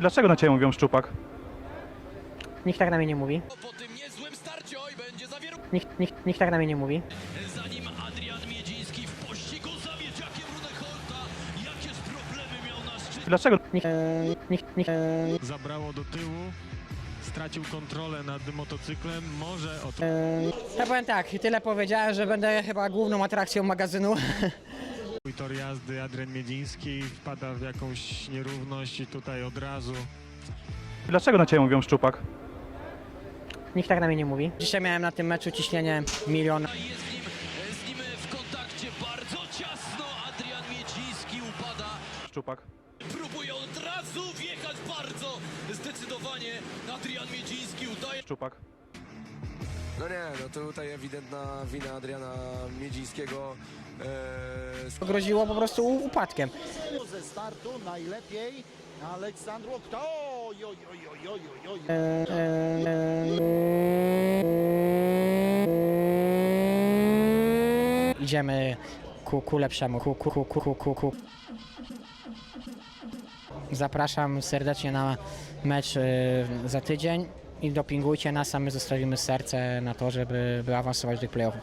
Dlaczego na ciebie mówią szczupak? Nikt tak na mnie nie mówi. Po tym niezłym starciu oj będzie zawieru... Nikt, nikt, nikt tak na mnie nie mówi. Zanim Adrian Miedziński w pościgu za Miedziakiem Rudecholta, jakież problemy miał na szczycie. Dlaczego? Nikt, e, nikt, nikt, e, zabrało do tyłu, stracił kontrolę nad motocyklem, może od... ja powiem tak, tyle powiedziałem, że będę chyba główną atrakcją magazynu. I tor jazdy Adrian Miedziński wpada w jakąś nierówność i tutaj od razu Dlaczego na ciebie mówią szczupak? Nikt tak na mnie nie mówi. Dzisiaj miałem na tym meczu ciśnienie milion. Jest z nim, z nim w kontakcie bardzo ciasno. Adrian Miedziński upada. Szczupak. Próbuje od razu wjechać bardzo zdecydowanie. Adrian Miedziński udaje. Szczupak. No nie, no tutaj ewidentna wina Adriana Miedzińskiego. Eee, Groziło po prostu upadkiem. ze startu najlepiej Aleksandru kto? Oj, oj, oj, oj, oj, oj, oj. Idziemy ku, ku lepszemu, ku, ku, ku, ku, ku, ku. Zapraszam serdecznie na mecz y, za tydzień i dopingujcie nas, a my zostawimy serce na to, żeby wyawansować do tych playoffów.